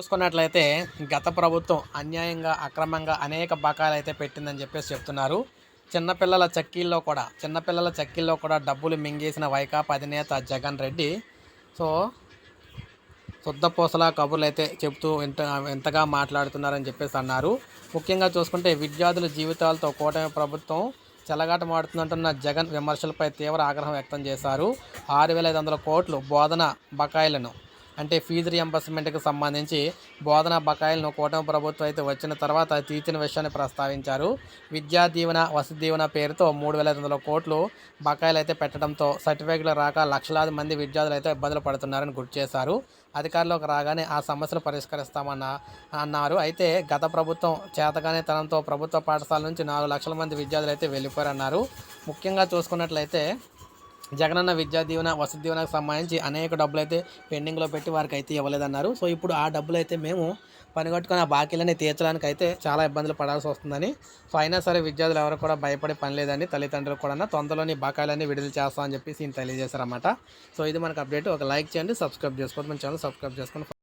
చూసుకున్నట్లయితే గత ప్రభుత్వం అన్యాయంగా అక్రమంగా అనేక బకాయిలు అయితే పెట్టిందని చెప్పేసి చెప్తున్నారు. చిన్నపిల్లల చక్కీల్లో కూడా చిన్నపిల్లల చక్కీల్లో కూడా డబ్బులు మింగేసిన వైకాపా అధినేత జగన్ రెడ్డి. సో శుద్ధపూసల కబుర్లు అయితే చెప్తూ ఎంత ఎంతగా మాట్లాడుతున్నారని చెప్పేసి అన్నారు. ముఖ్యంగా చూసుకుంటే విద్యార్థుల జీవితాలతో కూటమి ప్రభుత్వం చెలగాటమాడుతుందంటున్న జగన్ విమర్శలపై తీవ్ర ఆగ్రహం వ్యక్తం చేశారు. ఆరు వేల ఐదు వందల కోట్లు బోధన బకాయిలను అంటే ఫీజు రియంబర్స్మెంట్కి సంబంధించి బోధన బకాయిలను కూటమి ప్రభుత్వం అయితే వచ్చిన తర్వాత తీర్చిన విషయాన్ని ప్రస్తావించారు. విద్యా దీవెన వసతి దీవెన పేరుతో మూడు వేల ఐదు వందల కోట్లు బకాయిలు అయితే పెట్టడంతో సర్టిఫికేట్లు రాక లక్షలాది మంది విద్యార్థులు అయితే ఇబ్బందులు పడుతున్నారని గుర్తు చేశారు. అధికారంలోకి రాగానే ఆ సమస్యలు పరిష్కరిస్తామన్న అన్నారు. అయితే గత ప్రభుత్వం చేతగానే తనంతో ప్రభుత్వ పాఠశాల నుంచి నాలుగు లక్షల మంది విద్యార్థులు అయితే వెళ్ళిపోయారన్నారు. ముఖ్యంగా చూసుకున్నట్లయితే జగనన్న విద్యా దీవెన వసతి దీవెనకు సంబంధించి అనేక డబ్బులు అయితే పెండింగ్లో పెట్టి వారికి అయితే ఇవ్వలేదన్నారు. సో ఇప్పుడు ఆ డబ్బులు అయితే మేము పనిగట్టుకుని ఆ బాకీలని తీర్చడానికి అయితే చాలా ఇబ్బందులు పడాల్సి వస్తుందని. సో అయినా సరే విద్యార్థులు ఎవరు కూడా భయపడే పని లేదని తల్లిదండ్రులు కూడా తొందరలోని బకాయిలన్నీ విడుదల చేస్తామని చెప్పేసి ఈయన తెలియజేశారన్నమాట. సో ఇది మనకు అప్డేట్. ఒక లైక్ చేయండి సబ్స్క్రైబ్ చేసుకోండి. మన ఛానల్ సబ్స్క్రైబ్ చేసుకొని